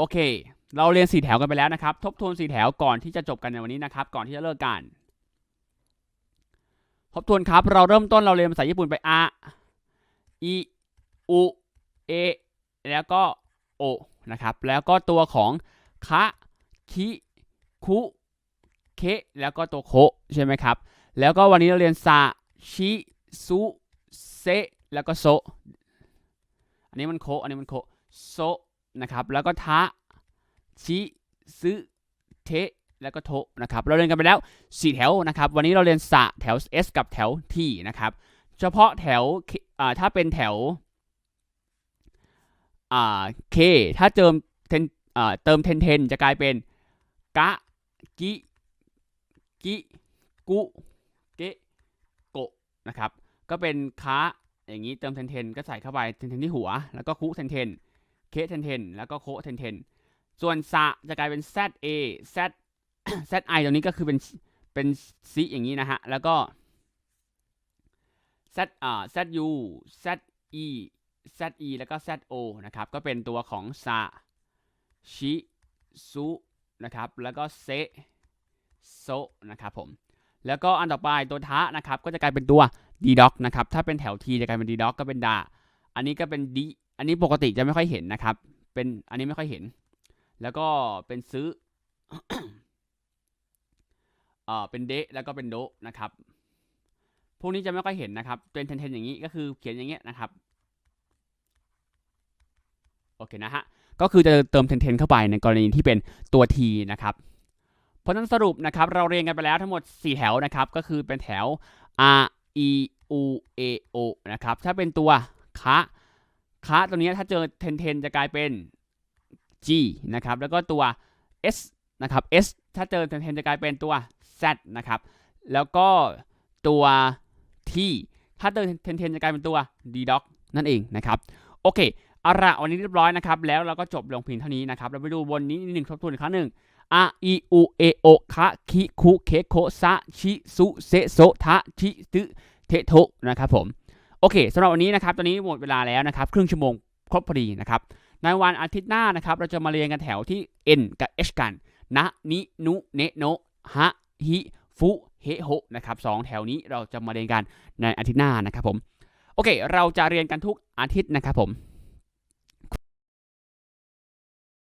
โอเค เราเรียนสี่แถวกันไปแล้วนะครับ ทบทวนสี่แถวก่อนที่จะจบกันในวันนี้นะครับ ก่อนที่จะเลิกกันทบทวนครับ เราเริ่มต้นเราเรียนภาษาญี่ปุ่นไปอะอีอุเอแล้วก็โอนะครับ แล้วก็ตัวของคะคิคุเคแล้วก็ตัวโคใช่ไหมครับ แล้วก็วันนี้เราเรียนซาชิซุเซแล้วก็โซ อันนี้มันโค อันนี้มันโค โซ นะครับ แล้วก็ทะชิซึเทแล้วก็โทนะครับ เราเรียนกันไปแล้ว 4 แถวนะครับ วันนี้เราเรียนสะแถว S กับแถว T นะครับ เฉพาะแถวอ่าถ้าเป็นแถวอ่า K ถ้าเติมเทนอ่าเติมเทนเทนจะกลายเป็นกะกิกิกุเกะโกะนะครับ ก็เป็นคะอย่างนี้เติมเทนเทนก็ใส่เข้าไปเทนเทนที่หัว แล้วก็คุเทนเทน เคเทนเทนแล้วก็โคเทนเทนส่วนสะจะกลายเป็น z a z z i ตรงนี้ก็คือเป็นเป็นซีอย่างนี้นะฮะ แล้วก็ z อ่า z u z e z e แล้วก็ z o นะครับ ก็เป็นตัวของสะชิซุนะครับ แล้วก็เซโซนะครับผม แล้วก็อันต่อไปตัวทะนะครับ ก็จะกลายเป็นตัวดีด็อกนะครับ ถ้าเป็นแถวทีจะกลายเป็นดีด็อกก็เป็นดา อันนี้ก็เป็นดี อันนี้ปกติจะไม่ค่อยเห็นนะครับ เป็นอันนี้ไม่ค่อยเห็น แล้วก็เป็นซื้อเอ่อเป็นเดะแล้วก็เป็นโดะนะครับ พวกนี้จะไม่ค่อยเห็นนะครับ เป็นเทนเทนอย่างนี้ก็คือเขียนอย่างเงี้ยนะครับโอเคนะฮะ ก็คือจะเติมเทนเทนเข้าไปในกรณีที่เป็นตัว T นะครับ เพราะฉะนั้นสรุปนะครับเราเรียนกันไปแล้วทั้งหมด 4 แถวนะครับ ก็คือเป็นแถว R E U A O นะครับ ถ้าเป็นตัวคะ คะตัวนี้ถ้าเจอเทนเทนจะกลายเป็น G นะครับ แล้วก็ตัว S นะครับ S ถ้าเจอเทนเทนจะกลายเป็นตัว Z นะครับ แล้วก็ตัว T ถ้าเจอเทนเทนจะกลายเป็นตัว D doc นั่นเองนะครับ โอเคเอาละวันนี้เรียบร้อยนะครับ แล้วเราก็จบลงเพียงเท่านี้นะครับ เราไปดูบนนี้หนึ่งทบทวนอีกครั้งหนึ่ง a i u e o คะคิคุเคโคซะชิซุเซโซทะชิซึเทโทนะครับผม โอเคสำหรับวันนี้นะครับ ตอนนี้หมดเวลาแล้วนะครับ ครึ่งชั่วโมงครบพอดีนะครับ ในวันอาทิตย์หน้านะครับ เราจะมาเรียนกันแถวที่ N กับ H กันนะนินุเนโนฮะฮิฟุเฮโฮนะครับสองแถวนี้เราจะมาเรียนกันในอาทิตย์หน้านะครับผม โอเค เราจะเรียนกันทุกอาทิตย์นะครับผม